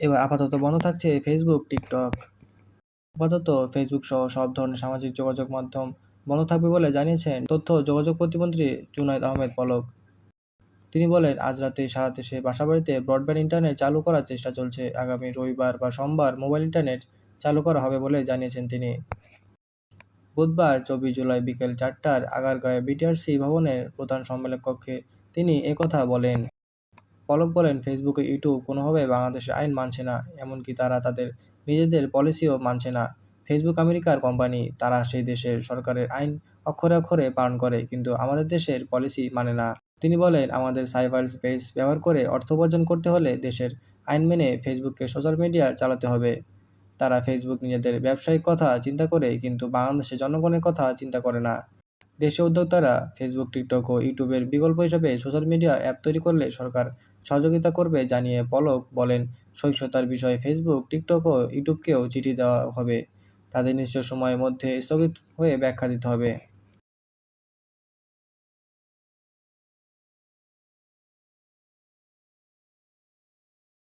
এবার আপাতত বন্ধ থাকছে ফেসবুক টিকটক আপাতত ফেসবুক সহ সব ধরনের সামাজিক যোগাযোগ মাধ্যম বন্ধ থাকবে বলে জানিয়েছেন তথ্য যোগাযোগ প্রতিমন্ত্রী জুনায়দ আহমেদ পলক। তিনি বলেন, আজ রাতে সারা দেশে বাসাবাড়িতে ব্রডব্যান্ড ইন্টারনেট চালু করার চেষ্টা চলছে। আগামী রবিবার বা সোমবার মোবাইল ইন্টারনেট চালু করা হবে বলে জানিয়েছেন তিনি। বুধবার চব্বিশ জুলাই বিকেল চারটার আগারগাঁয়ে বিটিআরসি ভবনের প্রধান সম্মেলন কক্ষে তিনি একথা বলেন। পলক বলেন, ফেসবুক, ইউটিউব কোনোভাবে বাংলাদেশের আইন মানছে না, এমনকি তারা তাদের নিজেদের পলিসিও মানছে না। ফেসবুক আমেরিকার কোম্পানি, তারা সেই দেশের সরকারের আইন অক্ষরে অক্ষরে পালন করে, কিন্তু আমাদের দেশের পলিসি মানে না। তিনি বলেন, আমাদের সাইবার স্পেস ব্যবহার করে অর্থ উপার্জন করতে হলে দেশের আইন মেনে ফেসবুককে সোশ্যাল মিডিয়া চালাতে হবে। তারা ফেসবুক নিজেদের ব্যবসায়িক কথা চিন্তা করে, কিন্তু বাংলাদেশের জনগণের কথা চিন্তা করে না। দেশীয় উদ্যোক্তারা ফেসবুক টিকটক ও ইউটিউবের বিকল্প হিসেবে সোশ্যাল মিডিয়া অ্যাপ তৈরি করলে সরকার সহযোগিতা করবে জানিয়ে পলক বলেন। সহিংসতার বিষয়ে ফেসবুক টিকটক ও ইউটিউবকেও চিঠি দেওয়া হবে। তাদের নির্দিষ্ট সময়ের মধ্যে স্থগিত হয়ে ব্যাখ্যা দিতে হবে।